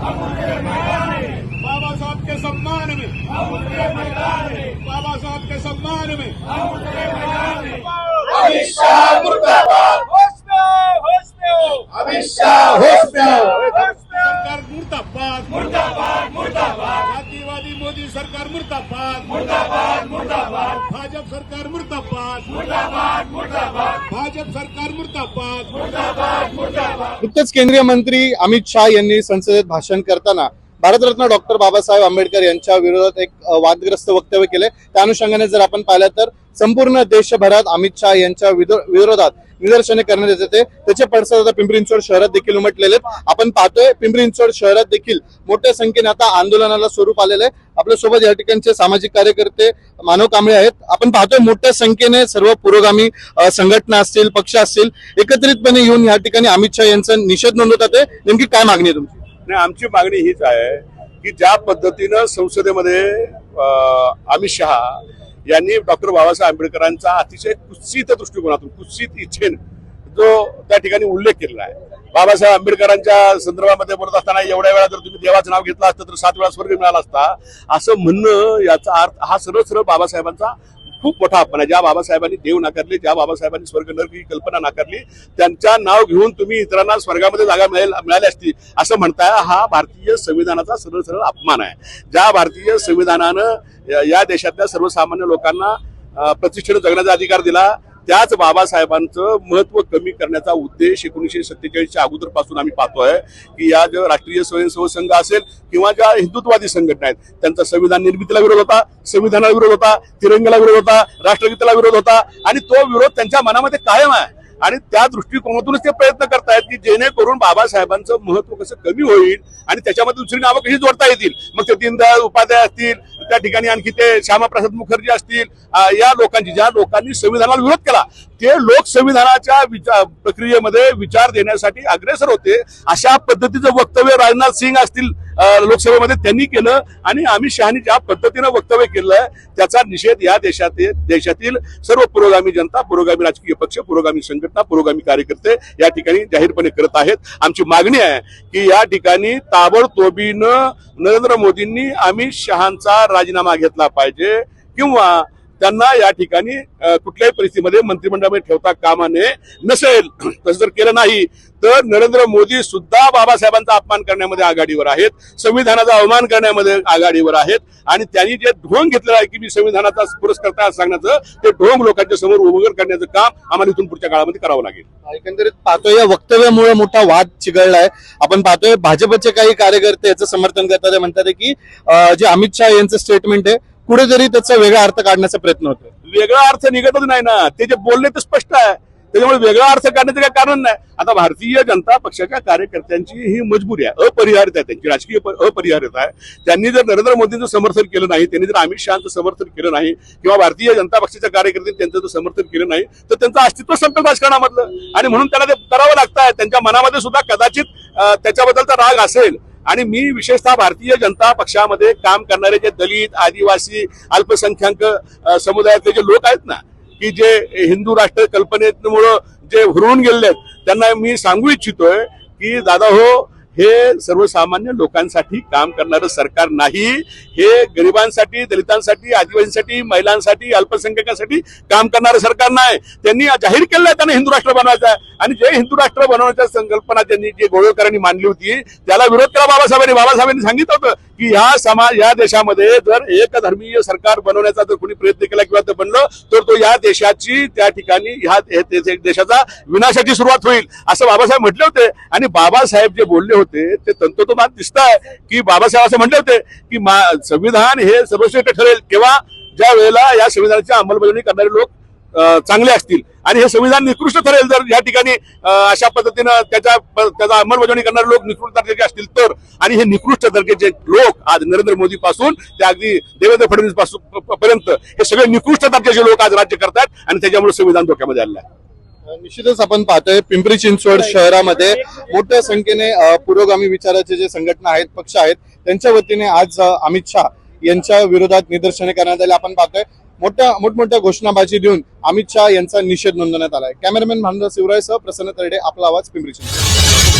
बाबा साहब के सम्मान में। बाबा साहब के सम्मान में। अमित शाह मुर्दाबाद। अमित शाह होश में आओ सरकार मुर्दाबाद। मुर्दाबाद मुर्दाबाद। जातीवादी मोदी सरकार मुर्दाबाद। मुर्दाबाद मुर्दाबाद। भाजप सरकार मुर्दाबाद। मुर्दाबाद मुर्दाबाद। भाजप सरकार मुर्दाबाद. मुर्दाबाद मुर्दाबाद. केंद्रीय मंत्री अमित शाह यांनी संसदेत भाषण करताना भारतरत्न डॉक्टर बाबासाहेब आंबेडकर यांच्या विरोधात एक वादग्रस्त वक्तव्य केले त्या अनुषंगाने जर आपण पाहिलं तर संपूर्ण देशभरात अमित शहा यांच्या विरोधात निदर्शने करण्यात येत होते त्याचे पडसाद आता पिंपरी चिंचवड शहरात देखील उमटलेले आहेत. आपण पाहतोय पिंपरी चिंचवड शहरात देखील मोठ्या संख्येने आता आंदोलनाला स्वरूप आलेलं आहे आपल्यासोबत या ठिकाणचे सामाजिक कार्यकर्ते मानव कांबळे आहेत आपण पाहतोय मोठ्या संख्येने सर्व पुरोगामी संघटना असतील पक्ष असतील एकत्रितपणे येऊन या ठिकाणी अमित शाह यांचा निषेध नोंदवतात आहे. नेमकी काय मागणी आहे तुमची नाही आमची मागणी हीच आहे की ज्या पद्धतीनं संसदेमध्ये अं, अमित शहा यांनी डॉक्टर बाबासाहेब आंबेडकरांचा अतिशय कुत्सित दृष्टिकोनातून कुत्सित इच्छेन जो त्या ठिकाणी उल्लेख केलेला आहे. बाबासाहेब आंबेडकरांच्या संदर्भामध्ये बोलत असताना एवढ्या वेळा जर तुम्ही देवाचं नाव घेतलं असतं तर सात वेळा स्वर्ग मिळाला असता. असं म्हणणं याचा अर्थ हा सरळ सरळ बाबासाहेबांचा खूप मोठा अपमान आहे. ज्या बाबासाहेबांनी देव नाकारले ज्या बाबासाहेबांनी स्वर्ग नरक ही कल्पना नाकारली त्यांच्या नाव घेऊन तुम्ही इतरांना स्वर्गामध्ये जागा मिळेल मिळाली असती असं म्हणताय हा भारतीय संविधानाचा सरळ सरळ अपमान आहे. ज्या भारतीय संविधानानं या- या देशातल्या सर्वसामान्य लोकांना प्रतिष्ठेनं जगण्याचा अधिकार दिला. त्याच बाबासाहेबांचं महत्त्व कमी करण्याचा उद्देश एकोणीसशे सत्तेचाळीसच्या अगोदरपासून आम्ही पाहतोय की या ज्या राष्ट्रीय स्वयंसेवक संघ असेल किंवा ज्या हिंदुत्ववादी संघटना आहेत त्यांचा संविधान निर्मितीला विरोध होता संविधानाला विरोध होता तिरंगाला विरोध होता राष्ट्रगीताला विरोध होता आणि तो विरोध त्यांच्या मनामध्ये कायम आहे. आणि त्या दृष्टिकोनातूनच ते प्रयत्न करतायत की जेणेकरून बाबासाहेबांचं महत्त्व कसं कमी होईल आणि त्याच्यामध्ये दुसरी नावं कशी जोडता येतील? मग ते दीनदयाळ उपाध्याय असतील त्या ठिकाणी आणखी ते श्यामाप्रसाद मुखर्जी असतील या लोकांची ज्या लोकांनी संविधानाला विरोध केला ते लोक संविधानाच्या विचार प्रक्रियेमध्ये विचार देण्यासाठी अग्रेसर होते. अशा पद्धतीचं वक्तव्य राजनाथ सिंग असतील लोकसभेमध्ये त्यांनी केलं आणि अमित शहानी ज्या पद्धतीनं वक्तव्य केलं त्याचा निषेध या देशातील देशातील सर्व पुरोगामी जनता पुरोगामी राजकीय पक्ष पुरोगामी संघटना पुरोगामी कार्यकर्ते या ठिकाणी जाहीरपणे करत आहेत. आमची मागणी आहे की या ठिकाणी ताबडतोबीनं नरेंद्र मोदींनी अमित शहांचा राजीनामा घेतला पाहिजे किंवा त्यांना या ठिकाणी कुठल्याही परिस्थितीमध्ये मंत्रिमंडळामध्ये ठेवता कामा नये नसेल तसं जर केलं नाही तर नरेंद्र मोदी सुद्धा बाबासाहेबांचा अपमान करण्यामध्ये आघाडीवर आहेत संविधानाचा अवमान करण्यामध्ये आघाडीवर आहेत आणि त्यांनी जे ढोंग घेतलेलं आहे की मी संविधानाचा पुरस्कर्ता सांगण्याचं ते ढोंग लोकांच्या समोर उभं करण्याचं काम आम्हाला इथून पुढच्या काळामध्ये करावं लागेल. एकंदरीत पाहतोय या वक्तव्यामुळे मोठा वाद चिघळलाय. आपण पाहतोय भाजपचे काही कार्यकर्ते याचं समर्थन करतात. म्हणतात की जे अमित शहा यांचं स्टेटमेंट आहे कुठेतरी त्याचा वेगळा अर्थ काढण्याचा प्रयत्न होतो वेगळा अर्थ निघतच नाही ना. ते जे बोलले ते स्पष्ट आहे. त्याच्यामुळे वेगळा अर्थ काढण्याचं काही कारण नाही. आता भारतीय जनता पक्षाच्या कार्यकर्त्यांची ही मजबुरी आहे. अपरिहार्यता आहे त्यांची. राजकीय अपरिहार्यता आहे. त्यांनी जर नरेंद्र मोदींचं समर्थन केलं नाही त्यांनी जर अमित शहाचं समर्थन केलं नाही किंवा भारतीय जनता पक्षाच्या कार्यकर्त्यांनी त्यांचं जर समर्थन केलं नाही तर त्यांचं अस्तित्व संपलं राजकारणामधलं. आणि म्हणून त्यांना ते करावं लागतं आहे त्यांच्या मनामध्ये सुद्धा कदाचित त्याच्याबद्दलचा राग असेल. आणि मी विशेषतः भारतीय जनता पक्षामध्ये काम करणारे जे दलित आदिवासी अल्पसंख्याक समुदायातले जे लोक आहेत ना की जे हिंदू राष्ट्र कल्पनेमुळं जे हुरवून गेलेले आहेत त्यांना मी सांगू इच्छितोय की दादा हो हे सर्वसामान्य लोकांसाठी काम करणारं सरकार नाही. हे गरिबांसाठी दलितांसाठी आदिवासींसाठी महिलांसाठी अल्पसंख्याकांसाठी काम करणारं सरकार नाही. त्यांनी जाहीर केलं आहे त्यांना हिंदू राष्ट्र बनवायचं आहे. आणि जे हिंदू राष्ट्र बनवण्याच्या संकल्पना त्यांनी जे गोळकरांनी मांडली होती त्याला विरोध केला बाबासाहेबांनी. बाबासाहेबांनी सांगितलं होतं की ह्या समाज या देशामध्ये जर एक धर्मीय सरकार बनवण्याचा जर कोणी प्रयत्न केला किंवा ते बनलं तर तो या देशाची त्या ठिकाणी ह्या देशाचा विनाशाची सुरुवात होईल. असं बाबासाहेब म्हटले होते. आणि बाबासाहेब जे बोलले होते ते तंतोतोमात दिसत आहे की बाबासाहेब असं म्हटले होते की मा- संविधान हे सर्वश्रेष्ठ ठरेल. किंवा ज्या वेळेला या संविधानाची अंमलबजावणी करणारे लोक चांगले असतील. आणि हे संविधान निकृष्ट ठरेल जर या ठिकाणी अशा पद्धतीनं त्याच्या त्याचा अंमलबजावणी करणारे लोक निकृष्ट दर्जाचे असतील तर आणि हे निकृष्ट दर्जाचे लोक आज नरेंद्र मोदी पासून ते अगदी देवेंद्र फडणवीसपासून पर्यंत हे सगळे निकृष्ट दर्जाचे लोक आज राज्य करतात आणि त्याच्यामुळे संविधान धोक्यामध्ये आलेलं आहे. निश्चितच आपण पाहतोय पिंपरी चिंचवड शहरामध्ये मोठ्या संख्येने पुरोगामी विचाराचे जे संघटना आहेत पक्ष आहेत त्यांच्या वतीने आज अमित शहा यांच्या विरोधात निदर्शने करण्यात आले. आपण पाहतोय मोठ्या मोठमोठ्या घोषणाबाजी देऊन अमित शहा यांचा निषेध नोंदवण्यात आलाय. कॅमेरामॅन भानुदास शिवरायसह प्रसन्न तरडे आपला आवाज पिंपरी चिंचवड.